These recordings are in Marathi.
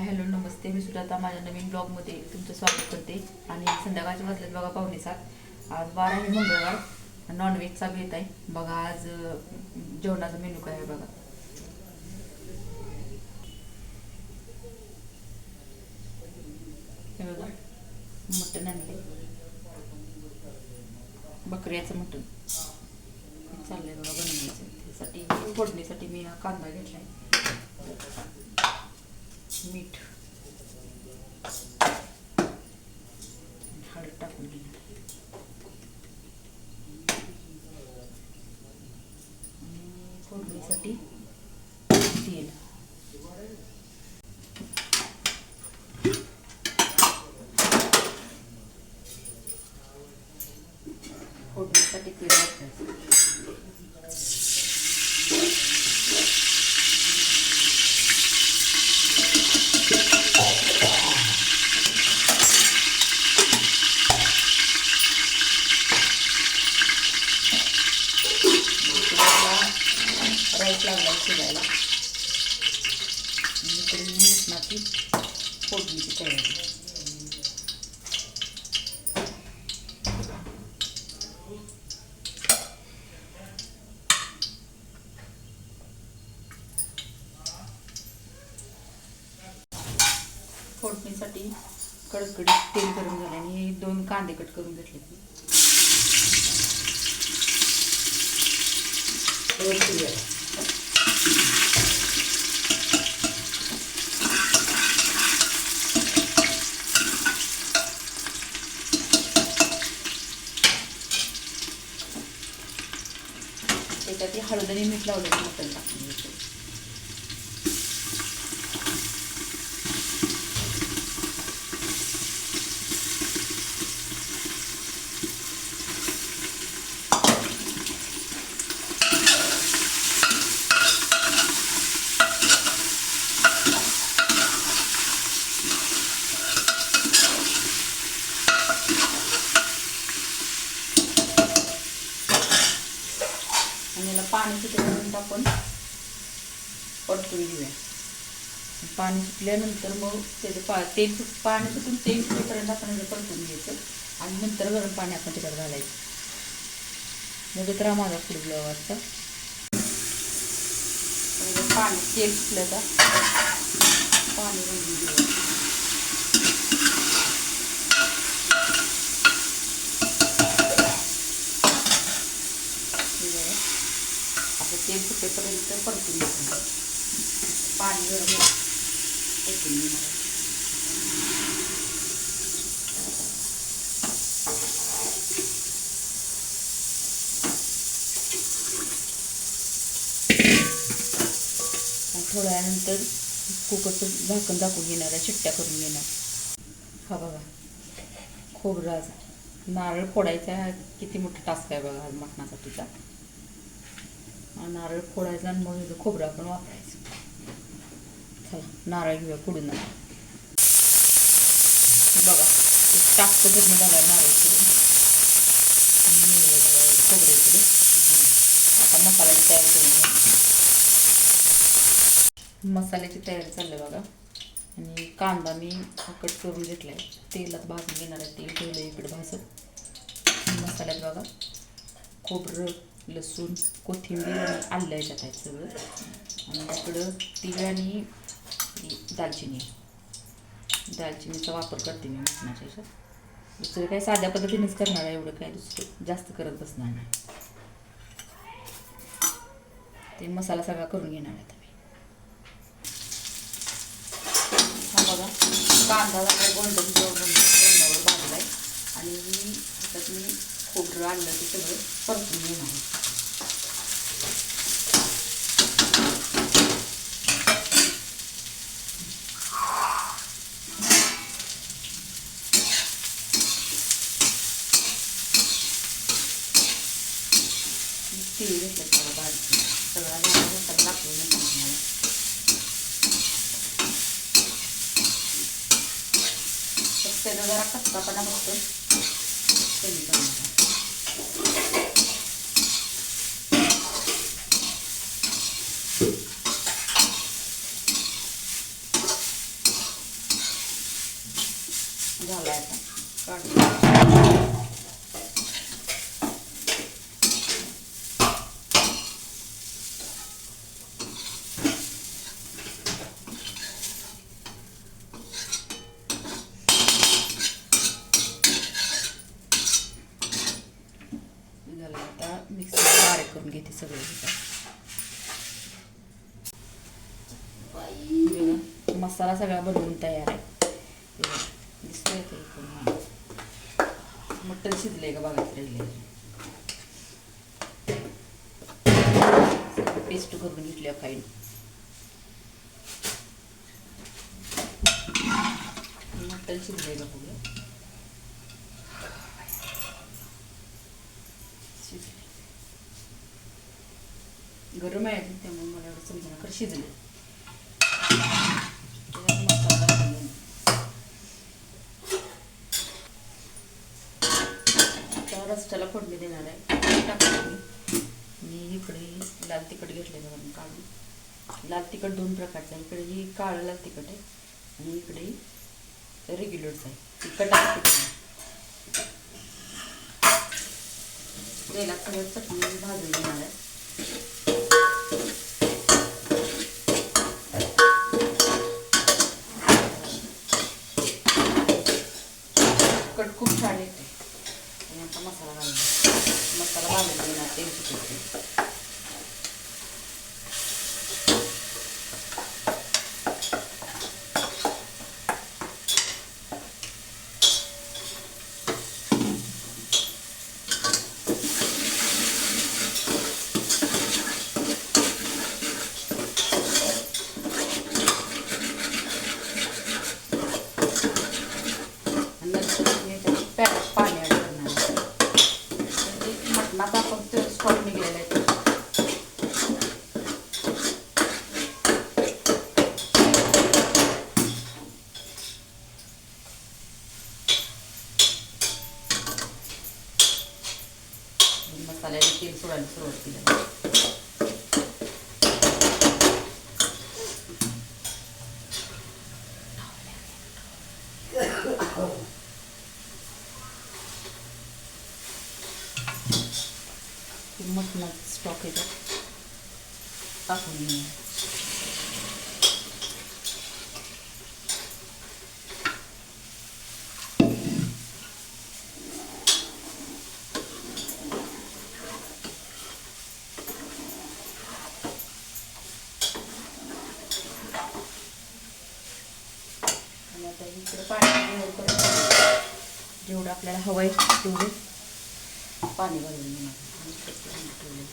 हाय हॅलो नमस्ते. मी सुद्धा माझ्या नवीन ब्लॉगमध्ये तुमचं स्वागत करते. आणि संध्याकाळच्या वाजल्यात बघा पाहुणे सात. आज बारा आहे मंगळवार. नॉनव्हेजचा बेत आहे. बघा आज जेवणाचा मेनू काय आहे बघा. हे बघा मटण आणले बकऱ्याचं मटण. चाललंय बघा बनवायचं. त्यासाठी फोडणीसाठी मी हा कांदा घेतलाय. मीठ. हळद टाकून घेणार फोडणीसाठी तेल फोडणीसाठी तेल वापरायचं राईस लागला शिजायला आणि इकडे मी मटणाची फोडणीची तयारी फोडणीसाठी कडकडीत तेल करून झाले आणि दोन कांदे कट करून घेतले. त्याच्यात हळद आणि मीठ लावलं मटण टाकून. घेतलं आणि याला पाणी सुटल्यानंतर आपण परतून घेऊया. पाणी सुटल्यानंतर मग त्याचं पा ते पाणी सुटून तेल सुटेपर्यंत आपण पटकून परतून घ्यायचं आणि नंतर गरम पाणी आपण त्याच्यात घालायचं. मग तर माझा पुढे ब्लॉग पाणी तेल सुटलं का? पाणी घेऊया हे बघा. ते फुटेपर्यंत परतून पाणी गरम होते थोड्या वेळानंतर कुकरचं झाकण दाखवून घेणार आहे चिट्ट्या करून घेणार. हा बघा खोबराज नारळ फोडायचा किती मोठा टास्क आहे बघा आज मटणासाठीचा नारळ फोडायचा आणि मग इथं खोबरं आपण वापरायचं. चला नारळ घेऊया फोडून बघा टाकतो पूर्ण झाला नारळ फोडून. आणि खोबरं इकडे. आता मसाल्याची तयारी करून मसाल्याची तयारी चालली आहे बघा. आणि कांदा मी कट करून घेतला आहे तेलात भाजून घेणार आहे तेल ठेवलं इकडे भाजत मसाल्यात बघा. खोबरं. लसूण कोथिंबीर आणि आलं याच्यात आहे सगळं. आणि इकडं तीळ आणि दालचिनी. दालचिनीचा वापर करते मी मटणाच्या याच्यात. दुसरं काही साध्या पद्धतीनेच करणार आहे एवढं काय दुसरं जास्त करत बसणार नाही. ते मसाला सगळा करून घेणार आहे आता हा बघा कांदा झाला गोल्डन ब्राऊन भाजला आहे आणि त्याच्यात मी खोबरं आणलं ते सगळं परतून घेणार आहे तीळ घेतलं सगळं भाजून सगळा झाला मसाला दाखवून नका तुम्हाला फक्त त्याचा जरा कच्चापणा बघतो कमी करणार झाला आता काढून झालं आता मिक्सर बारीक करून घेते सगळे बघा, मसाला सगळा बनवून तयार आहे. बघा, दिसतोय इकडून? मटण शिजले का राहिले पेस्ट करून घेतली फाईन मटण शिजले का बघूया शिजले गरम आहे त्यामुळे मला एवढं समजा कर शिजले मसाला रस्त्याला फोडणी देणार आहे टाकून मी इकडे लाल तिखट घेतले बघा काढून लाल तिखट दोन प्रकारचं आहे इकडे ही काळं लाल तिखट आहे आणि इकडे रेग्युलरचं आहे तिखट आहे तिखट तेलात सगळं चटणी भाजून घेणार आहे कट खूप छान येते आणि आता मसाला घालून मसाला भाजून घेणार तेल सुटते आणि नंतर मी त्याच्यात पॅ- पाणी ॲड करणार आहे. म्हणजे मटणाचा आपण ते स्टॉक निघलेला आहे तो. आणि मसाल्याने तेल सोडायला सुरुवात केली आहे. ते मटणाचा स्टॉक येतो टाकून घेणार आणि आता इकडे पाणी गोळ करून जेवढं आपल्याला हवं आहे तेवढं पाणी घालून घेणार आणि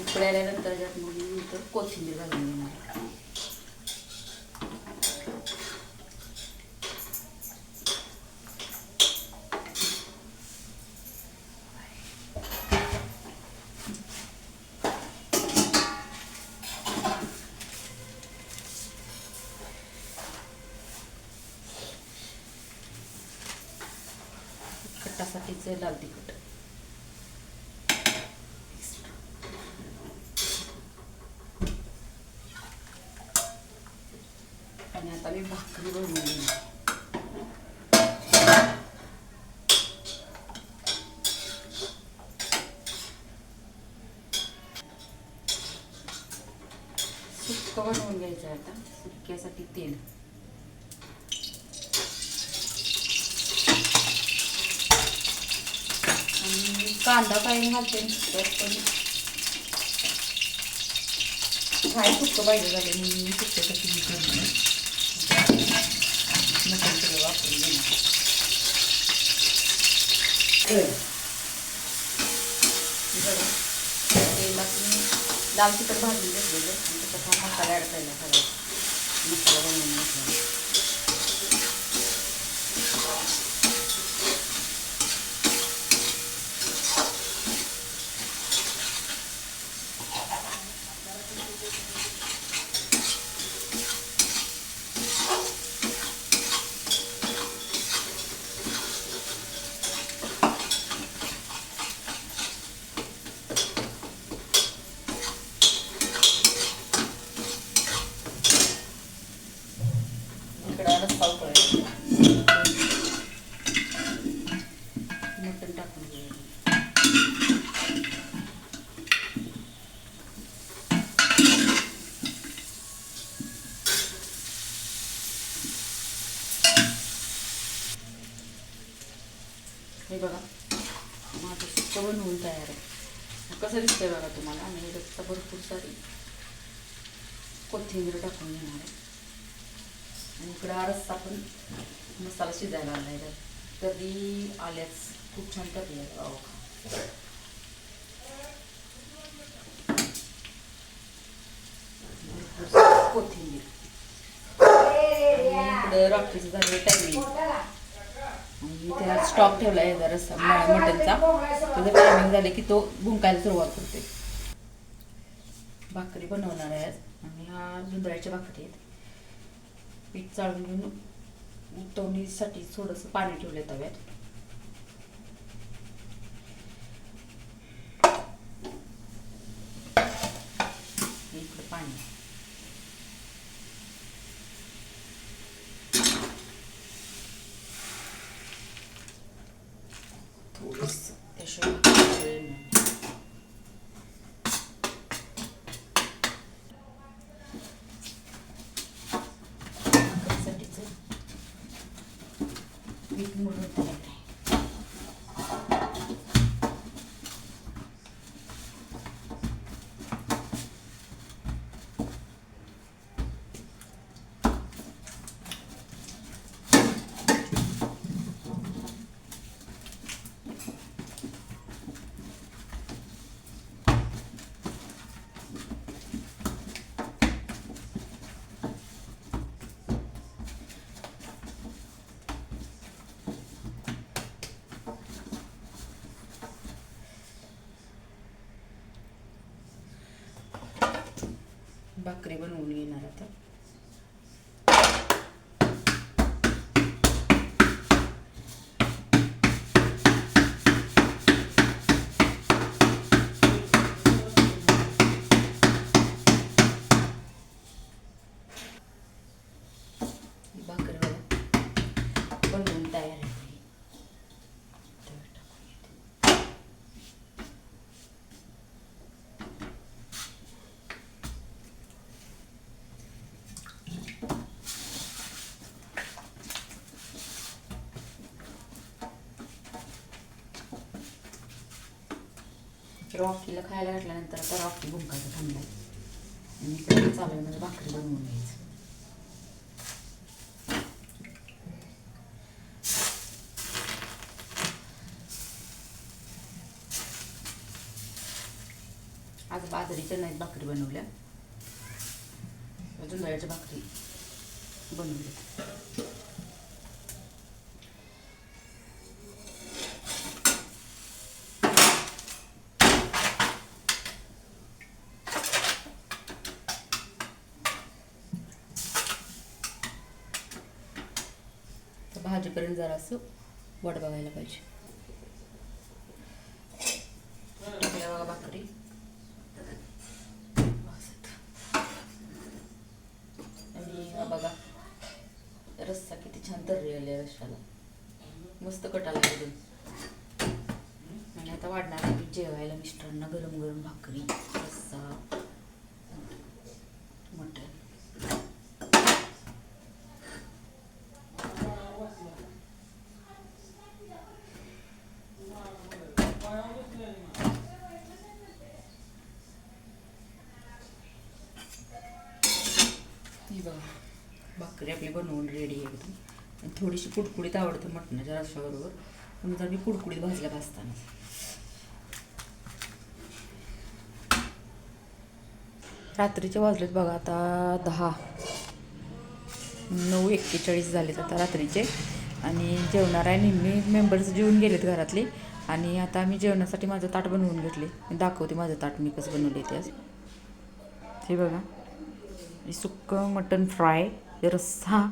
इकडे त्यात मग नंतर कोथिंबीर घालून घेणार खट्टासाठीच लाल तिखट. आणि आता मी भाकरी बनवली. सुक्क बनवून घ्यायचं आता. सुक्यासाठी तेल आणि कांदा काय घालते पण. काय सुक्क पाहिजे झाले मी सुक्यासाठी हे करणार मटण सगळं वापरून घेणार लाल तिखट भाजून घेतलेलं आणि त्याच्यात हा मसाला ॲड करायला सगळा मसाला बनवून घेतला हे बघा. माझं सुक्क बनवून तयार. आहे कसं दिसतंय बघा तुम्हाला? आणि रस्ता भरपूर सारी कोथिंबीर टाकून घेणार आहे. आणि इकडं हा रस्सा पण मसाला शिजायला आला आहे कधी आल्याच खूप छान कधी आहे बघा. कोथिंबीर. आणि इकडं रात्रीचं झालं टायमिंग आणि त्याला स्टॉक ठेवला आहे जरा रस्सा मटनचा. त्याचं टायमिंग झालं की तो भुंकायला सुरुवात करते भाकरी बनवणार आहे आज. आणि हा जुंधळ्याच्या भाकरी आहेत. पीठ चाळून घेऊन उतवणीसाठी थोडंसं पाणी ठेवलं तव्यात. इकडं पाणी थोडंसं त्याशिवाय भाकरी नाही. भाकरीसाठीचं पीठ मळून तयार आहे भाकरी बनवून येणार आता. रॉकीला खायला घातल्यानंतर आता रॉकी भुंकाचा थांबलाय. आणि इकडे चालू आहे म्हणजे भाकरी बनवून घ्यायचं. आज बाजरीच्या नाहीत भाकरी बनवल्या. जुंधळ्याच्या भाकरी बनवल्या. तर भाजीपर्यंत जरा असं वाट बघायला पाहिजे. बघा भाकरी. आणि हा बघा रस्सा किती छान आली आहे रश्शाला मस्त कटाला आणि आता वाढणार जेवायला मिस्टरांना गरम गरम भाकरी रस्सा मटण ही बघा. भाकरी आपली बनवून रेडी आहे एकदम. आणि थोडीशी कुडकुडीत आवडते मटणाच्या रस्याबरोबर पण जर मी कुडकुडीत भाजल्या भाजताना रात्रीचे वाजलेत बघा आता दहा. नऊ एक्केचाळीस झालेत आता रात्रीचे. आणि जेवणार आहे नेहमी मेंबर्स जेवून गेलेत घरातले. आणि आता मी जेवणासाठी माझं ताट बनवून घेतले. मी दाखवते माझं ताट मी कसं बनवले ते आज. हे बघा. सुक्कं मटन फ्राय रस्सा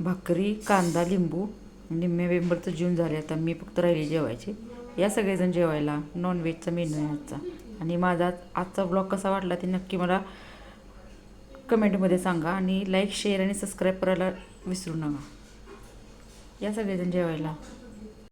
भाकरी कांदा लिंबू निम्मे तर जून झाले. आता मी फक्त राहिली जेवायची. या सगळेजण जेवायला. नॉनव्हेजचा मेनू आहे आजचा. आणि माझा आजचा ब्लॉग कसा वाटला ते नक्की मला कमेंटमध्ये सांगा आणि लाईक शेअर आणि सबस्क्राईब करायला विसरू नका. या सगळेजण जेवायला.